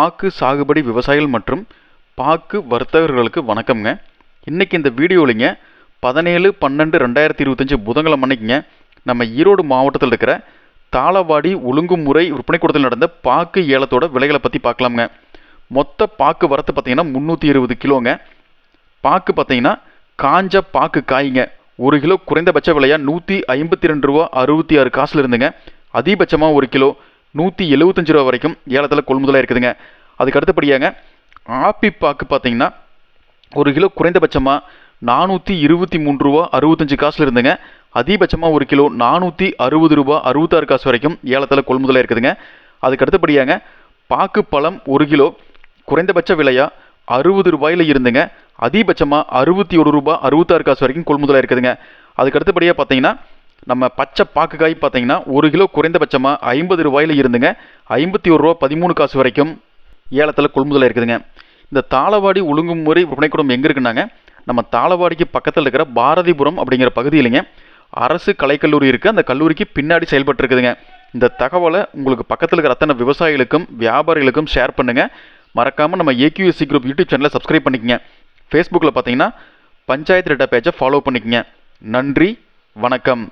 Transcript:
பாக்கு சாகுபடி விவசாயிகள் மற்றும் பாக்கு வர்த்தகர்களுக்கு வணக்கம்ங்க. இன்றைக்கி இந்த வீடியோலிங்க பதினேழு பன்னெண்டு ரெண்டாயிரத்தி இருபத்தஞ்சி புதன்கிழமை அன்னைக்குங்க நம்ம ஈரோடு மாவட்டத்தில் இருக்கிற தாளவாடி ஒழுங்குமுறை விற்பனை கூடத்தில் நடந்த பாக்கு ஏலத்தோட விலைகளை பற்றி பார்க்கலாம்ங்க. மொத்த பாக்கு வரத்து பார்த்தீங்கன்னா முந்நூற்றி இருபது கிலோங்க. பாக்கு பார்த்தீங்கன்னா காஞ்ச பாக்கு காய்ங்க. ஒரு கிலோ குறைந்தபட்ச விலையாக நூற்றி ஐம்பத்தி ரெண்டு ரூபா அறுபத்தி ஆறு காசில் இருந்துங்க. அதிகபட்சமாக ஒரு கிலோ நூற்றி எழுபத்தஞ்சு ரூபா வரைக்கும் ஏலத்தில் கொள்முதலாக இருக்குதுங்க. அதுக்கு அடுத்தபடியாங்க ஆப்பி பாக்கு பார்த்தீங்கன்னா ஒரு கிலோ குறைந்தபட்சமாக நானூற்றி இருபத்தி மூணு ரூபா அறுபத்தஞ்சு காசில் இருந்துங்க. அதிகபட்சமாக ஒரு கிலோ நானூற்றி அறுபது ரூபா அறுபத்தாறு காசு வரைக்கும் ஏலத்தில் கொள்முதலாக இருக்குதுங்க. அதுக்கு அடுத்தபடியாங்க பாக்கு பழம் ஒரு கிலோ குறைந்தபட்ச விலையாக அறுபது ரூபாயில் இருந்துங்க. அதிகபட்சமாக அறுபத்தி ஒரு ரூபா அறுபத்தாறு காசு வரைக்கும் கொள்முதலாக இருக்குதுங்க. அதுக்கு அடுத்தபடியாக பார்த்தீங்கன்னா நம்ம பச்சை பாக்கு காய் பார்த்தீங்கன்னா ஒரு கிலோ குறைந்தபட்சமாக ஐம்பது ரூபாயில் இருந்துங்க. ஐம்பத்தி ஒரு ரூபா பதிமூணு காசு வரைக்கும் ஏலத்தில் கொள்முதலாக இருக்குதுங்க. இந்த தாளவாடி ஒழுங்குமுறை விற்பனைக்கூடம் எங்கே இருக்குன்னாங்க? நம்ம தாளவாடிக்கு பக்கத்தில் இருக்கிற பாரதிபுரம் அப்படிங்கிற பகுதியிலைங்க. அரசு கலைக்கல்லூரி இருக்குது அந்த கல்லூரிக்கு பின்னாடி செயல்பட்டு இருக்குதுங்க இந்த தகவலை உங்களுக்கு பக்கத்தில் இருக்கிற அத்தனை விவசாயிகளுக்கும் வியாபாரிகளுக்கும் ஷேர் பண்ணுங்கள் மறக்காமல் நம்ம ஏக்யூஎஸ்சி குரூப் யூடியூப் சேனலை சப்ஸ்கிரைப் பண்ணிக்கங்க. ஃபேஸ்புக்கில் பார்த்தீங்கன்னா பஞ்சாயத்து டேட்டா பேஜை ஃபாலோ பண்ணிக்கங்க. நன்றி வணக்கம்.